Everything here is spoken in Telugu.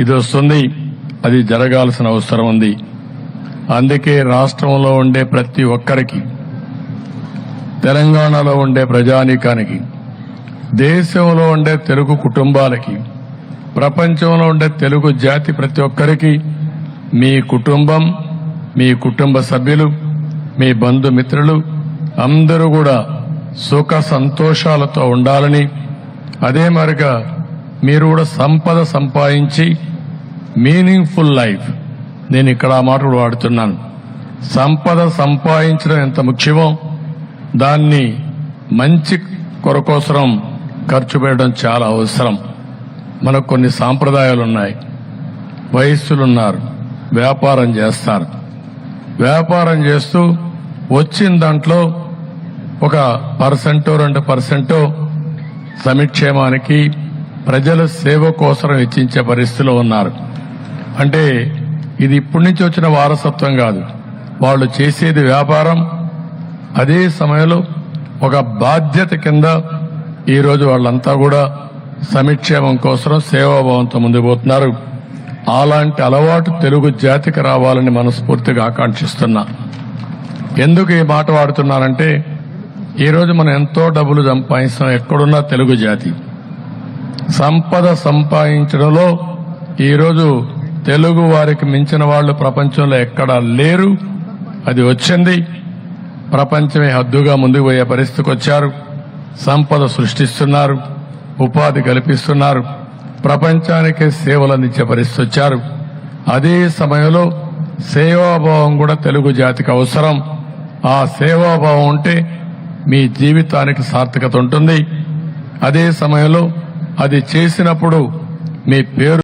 ఇది వస్తుంది అది జరగాల్సిన అవసరం ఉంది. అందుకే రాష్ట్రంలో ఉండే ప్రతి ఒక్కరికి తెలంగాణలో ఉండే ప్రజానీకానికి దేశంలో ఉండే తెలుగు కుటుంబాలకి ప్రపంచంలో ఉండే తెలుగు జాతి ప్రతి ఒక్కరికి మీ కుటుంబం మీ కుటుంబ సభ్యులు మీ బంధుమిత్రులు అందరూ కూడా సుఖ సంతోషాలతో ఉండాలని అదే మరిగా మీరు కూడా సంపద సంపాదించి మీనింగ్ఫుల్ లైఫ్ నేను ఇక్కడ ఆ మాట కూడా వాడుతున్నాను. సంపద సంపాదించడం ఎంత ముఖ్యమో దాన్ని మంచి కొరకోసరం ఖర్చు పెట్టడం చాలా అవసరం. మనకు కొన్ని సాంప్రదాయాలు ఉన్నాయి. వయస్సులున్నారు వ్యాపారం చేస్తారు. వ్యాపారం చేస్తూ వచ్చిన దాంట్లో ఒక పర్సెంటో రెండు పర్సెంటో సమిక్షేమానికి ప్రజల సేవ కోసం వెచ్చించే పరిస్థితిలో ఉన్నారు. అంటే ఇది ఇప్పటి నుంచి వచ్చిన వారసత్వం కాదు. వాళ్ళు చేసేది వ్యాపారం అదే సమయంలో ఒక బాధ్యత కింద ఈరోజు వాళ్ళంతా కూడా సమిక్షేమం కోసం సేవాభావంతో ముందుకు పోతున్నారు. అలాంటి అలవాటు తెలుగు జాతికి రావాలని మనస్ఫూర్తిగా ఆకాంక్షిస్తున్నా. ఎందుకు ఈ మాట వాడుతున్నానంటే ఈరోజు మనం ఎంతో డబ్బులు సంపాదిస్తాం ఎక్కడున్నా తెలుగు జాతి. సంపద సంపాదించడంలో ఈరోజు తెలుగు వారికి మించిన వాళ్ళు ప్రపంచంలో ఎక్కడా లేరు. అది వచ్చింది. ప్రపంచమే హద్దుగా ముందుకు పోయే పరిస్థితికి వచ్చారు. సంపద సృష్టిస్తున్నారు. ఉపాధి కల్పిస్తున్నారు. ప్రపంచానికే సేవలు అందించే పరిస్థితి వచ్చారు. అదే సమయంలో సేవాభావం కూడా తెలుగు జాతికి అవసరం. ఆ సేవాభావం ఉంటే మీ జీవితానికి సార్థకత ఉంటుంది. అదే సమయంలో అది చేసినప్పుడు మీ పేరు